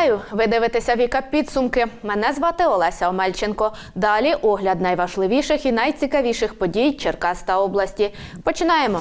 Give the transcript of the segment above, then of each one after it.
Вітаю! Ви дивитеся Віка підсумки. Мене звати Олеся Омельченко. Далі огляд найважливіших і найцікавіших подій Черкас та області. Починаємо.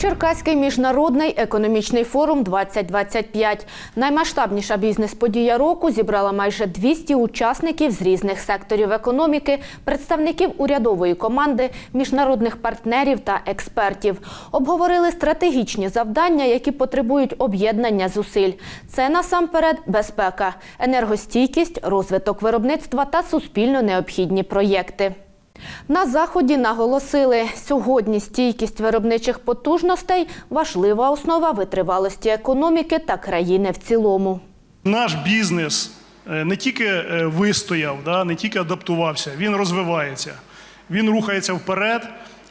Черкаський міжнародний економічний форум 2025. Наймасштабніша бізнес-подія року зібрала майже 200 учасників з різних секторів економіки, представників урядової команди, міжнародних партнерів та експертів. Обговорили стратегічні завдання, які потребують об'єднання зусиль. Це насамперед безпека, енергостійкість, розвиток виробництва та суспільно необхідні проєкти. На заході наголосили, сьогодні стійкість виробничих потужностей важлива основа витривалості економіки та країни в цілому. Наш бізнес е, не тільки е, вистояв, не тільки адаптувався, він розвивається, він рухається вперед.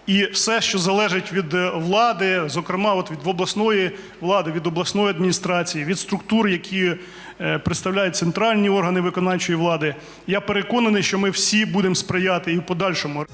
І все, що залежить від е, влади, зокрема от від обласної влади, від обласної адміністрації, від структур, які представляють центральні органи виконавчої влади, я переконаний, що ми всі будемо сприяти і в подальшому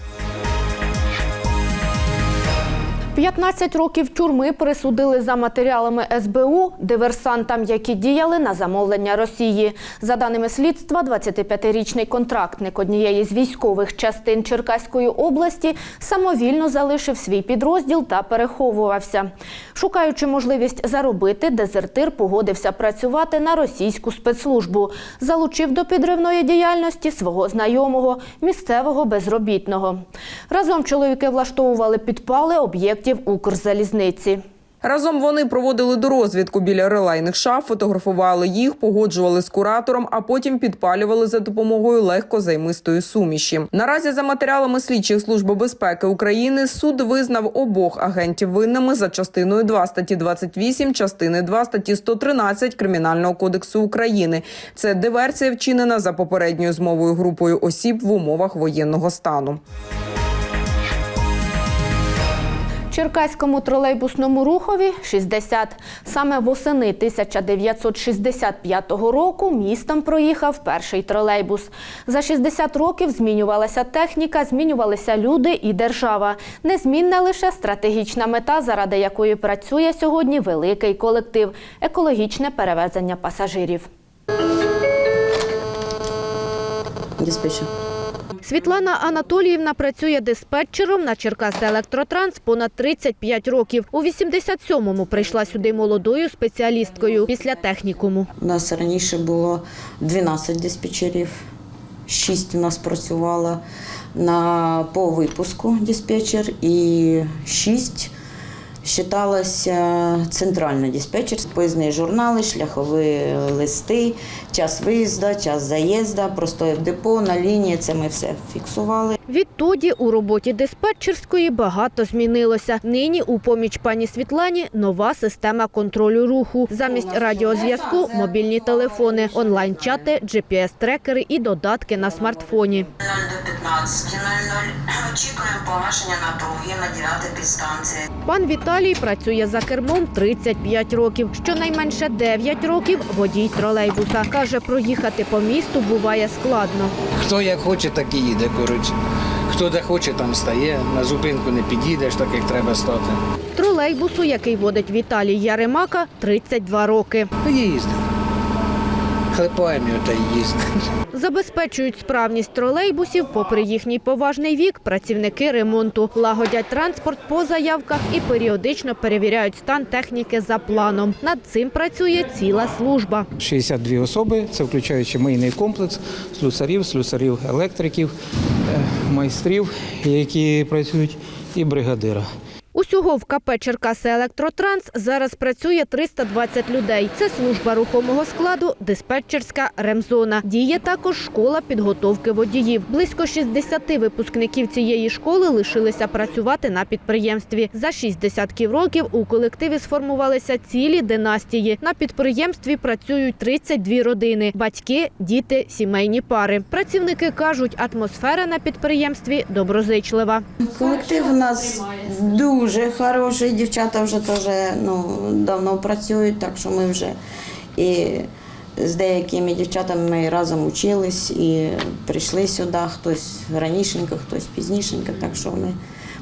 15 років тюрми присудили за матеріалами СБУ диверсантам, які діяли на замовлення Росії. За даними слідства, 25-річний контрактник однієї з військових частин Черкаської області самовільно залишив свій підрозділ та переховувався. Шукаючи можливість заробити, дезертир погодився працювати на російську спецслужбу. Залучив до підривної діяльності свого знайомого, місцевого безробітного. Разом чоловіки влаштовували підпали об'єктів Укрзалізниці. Разом вони проводили дорозвідку біля релейних шаф, фотографували їх, погоджували з куратором, а потім підпалювали за допомогою легкозаймистої суміші. Наразі за матеріалами слідчих служби безпеки України суд визнав обох агентів винними за частиною 2 статті 28, частини 2 статті 113 Кримінального кодексу України. Це диверсія вчинена за попередньою змовою групою осіб в умовах воєнного стану. Черкаському тролейбусному рухові 60. Саме восени 1965 року містом проїхав перший тролейбус. За 60 років змінювалася техніка, змінювалися люди і держава. Незмінна лише стратегічна мета, заради якої працює сьогодні великий колектив екологічне перевезення пасажирів. Диспетчер. Світлана Анатоліївна працює диспетчером на Черкас Електротранс понад 35 років. У 87-му прийшла сюди молодою спеціалісткою після технікуму. У нас раніше було 12 диспетчерів, 6 у нас працювало на по випуску диспетчер і 6 Считалося центральна диспетчер, поїзні журнали, шляхові листи, час виїзду, час заїзду, простої в депо, на лінії. Це ми все фіксували. Відтоді у роботі диспетчерської багато змінилося. Нині у поміч пані Світлані нова система контролю руху. Замість радіозв'язку – мобільні телефони, онлайн-чати, GPS-трекери і додатки на смартфоні. 0 до 15.00. Очікуємо погашення напруги на 9 підстанції. Пан Віталій працює за кермом 35 років. Щонайменше 9 років водій тролейбуса. Каже, проїхати по місту буває складно. Хто як хоче, так і їде, коротше. Хто де хоче, там стає. На зупинку не підійдеш, так як треба стати. Тролейбусу, який водить Віталій Яремака, 32 роки. Та їздимо. Та їздимо. Забезпечують справність тролейбусів, попри їхній поважний вік, працівники ремонту. Лагодять транспорт по заявках і періодично перевіряють стан техніки за планом. Над цим працює ціла служба. 62 особи, це включаючи мийний комплекс, слюсарів, слюсарів електриків, е, майстрів, які працюють, і бригадира. Усього в КП Черкаси Електротранс зараз працює 320 людей. Це служба рухомого складу, диспетчерська ремзона. Діє також школа підготовки водіїв. Близько 60 випускників цієї школи лишилися працювати на підприємстві. За шість десятків років у колективі сформувалися цілі династії. На підприємстві працюють 32 родини: батьки, діти, сімейні пари. Працівники кажуть, атмосфера на підприємстві доброзичлива. Колектив у нас дуже хороший. Дівчата вже теж ну, давно працюють, так що ми вже і з деякими дівчатами ми разом учились і прийшли сюди. Хтось ранішенько, хтось пізнішенько, так що ми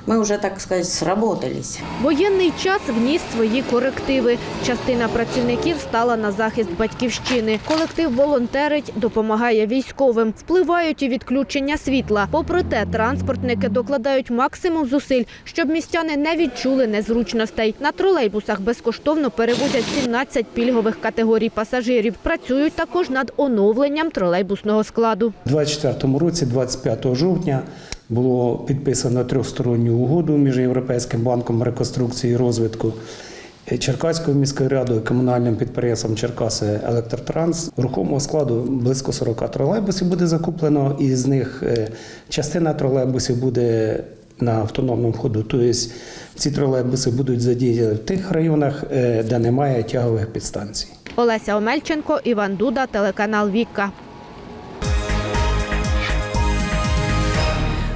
мы уже, так сказать, сработались. Воєнний час вніс свої корективи. Частина працівників стала на захист батьківщини. Колектив волонтерить, допомагає військовим. Впливають і відключення світла. Попри те, транспортники докладають максимум зусиль, щоб містяни не відчули незручностей. На тролейбусах безкоштовно перевозять 17 пільгових категорій пасажирів. Працюють також над оновленням тролейбусного складу. У 2024 році, 25 жовтня, було підписано трьохсторонню угоду між Європейським банком реконструкції і розвитку. Черкаською міською радою, комунальним підприємством Черкаси Електротранс рухомого складу близько 40 тролейбусів буде закуплено, і з них е, частина тролейбусів буде на автономному ходу. Тобто ці тролейбуси будуть задіяні в тих районах, е, де немає тягових підстанцій. Олеся Омельченко, Іван Дуда, телеканал Вікка.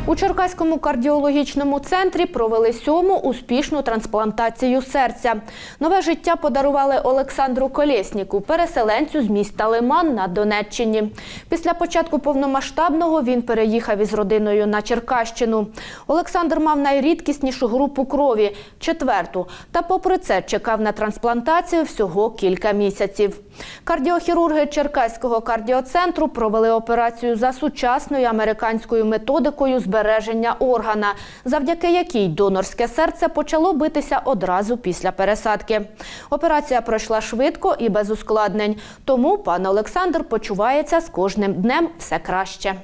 У Черкаському кардіологічному центрі провели сьому успішну трансплантацію серця. Нове життя подарували Олександру Колєсніку, переселенцю з міста Лиман на Донеччині. Після початку повномасштабного він переїхав із родиною на Черкащину. Олександр мав найрідкіснішу групу крові четверту. Та, попри це, чекав на трансплантацію всього кілька місяців. Кардіохірурги Черкаського кардіоцентру провели операцію за сучасною американською методикою збереження органа, завдяки якій донорське серце почало битися одразу після пересадки. Операція пройшла швидко і без ускладнень. Тому пан Олександр почувається з кожним днем все краще.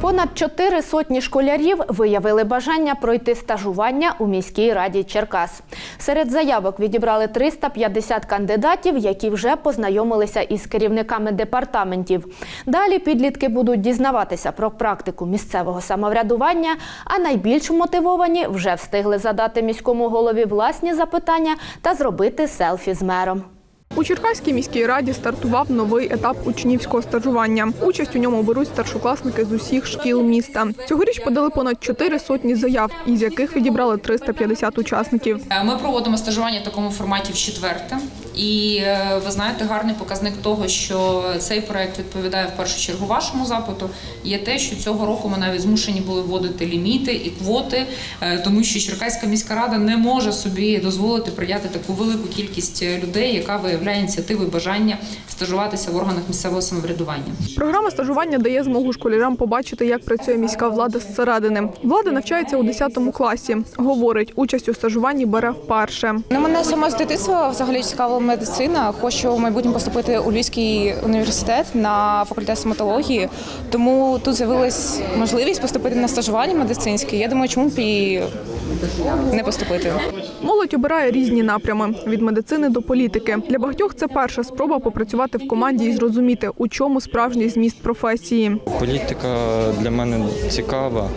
Понад чотири сотні школярів виявили бажання пройти стажування у міській раді Черкас. Серед заявок відібрали 350 кандидатів, які вже познайомилися із керівниками департаментів. Далі підлітки будуть дізнаватися про практику місцевого самоврядування, а найбільш мотивовані вже встигли задати міському голові власні запитання та зробити селфі з мером. У Черкаській міській раді стартував новий етап учнівського стажування. Участь у ньому беруть старшокласники з усіх шкіл міста. Цьогоріч подали понад чотири сотні заяв, із яких відібрали 350 учасників. Ми проводимо стажування в такому форматі в четверте. І е, ви знаєте, гарний показник того, що цей проект відповідає в першу чергу вашому запиту, є те, що цього року ми навіть змушені були вводити ліміти і квоти, е, тому що Черкаська міська рада не може собі дозволити прийняти таку велику кількість е, людей, яка виявляє ініціативу і бажання стажуватися в органах місцевого самоврядування. Програма стажування дає змогу школярам побачити, як працює міська влада зсередини. Влада навчається у 10 класі. Говорить, участь у стажуванні бере вперше. Ну, мене саме з дитинства взагалі цікавила медицина. Хочу в майбутньому поступити у Львівський університет на факультет стоматології. Тому тут з'явилась можливість поступити на стажування медицинське. Я думаю, чому б і не поступити. Молодь обирає різні напрями від медицини до політики. Для багатьох це перша спроба попрацювати в команді і зрозуміти, у чому справжній зміст професії. Політика для мене цікава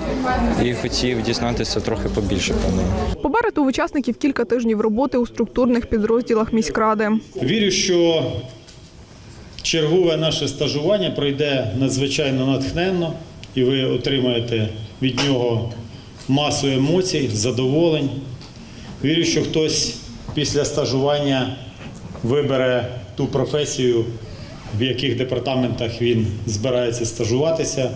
і хотів дізнатися трохи побільше про неї. Попереду у учасників кілька тижнів роботи у структурних підрозділах міськради. Вірю, що чергове наше стажування пройде надзвичайно натхненно, і ви отримаєте від нього масу емоцій, задоволень. Вірю, що хтось після стажування вибере ту професію, в яких департаментах він збирається стажуватися.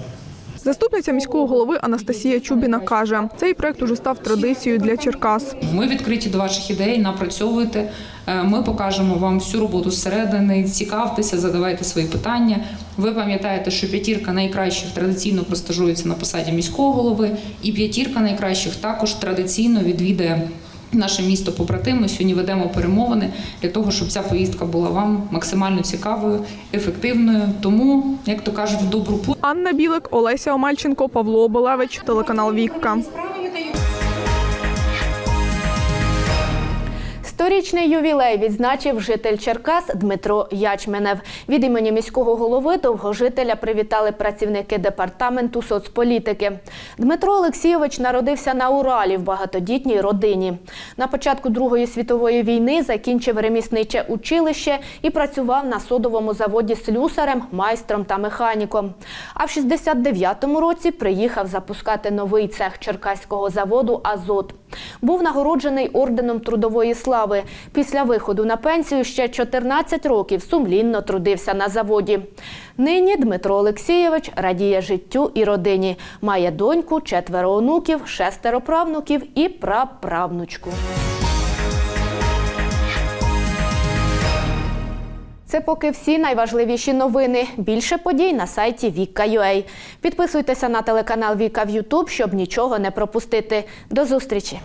Заступниця міського голови Анастасія Чубіна каже, цей проект уже став традицією для Черкас. Ми відкриті до ваших ідей, напрацьовуйте. Е, Ми покажемо вам всю роботу зсередини. Цікавтеся, задавайте свої питання. Ви пам'ятаєте, що п'ятірка найкращих традиційно простажується на посаді міського голови, і п'ятірка найкращих також традиційно відвідає. Наше місто побратими сьогодні ведемо перемовини для того, щоб ця поїздка була вам максимально цікавою, ефективною. Тому, як то кажуть, в добру путь. Анна Білик, Олеся Омальченко, Павло Оболевич, телеканал Вікка. Сторічний ювілей відзначив житель Черкас Дмитро Ячменев. Від імені міського голови довгожителя привітали працівники департаменту соцполітики. Дмитро Олексійович народився на Уралі в багатодітній родині. На початку Другої світової війни закінчив ремісниче училище і працював на содовому заводі слюсарем, майстром та механіком. А в 69-му році приїхав запускати новий цех черкаського заводу Азот. Був нагороджений орденом трудової слави кави. Після виходу на пенсію ще 14 років сумлінно трудився на заводі. Нині Дмитро Олексійович радіє життю і родині. Має доньку, четверо онуків, шестеро правнуків і праправнучку. Це поки всі найважливіші новини. Більше подій на сайті Віка.ua. Підписуйтеся на телеканал Віка в Ютуб, щоб нічого не пропустити. До зустрічі!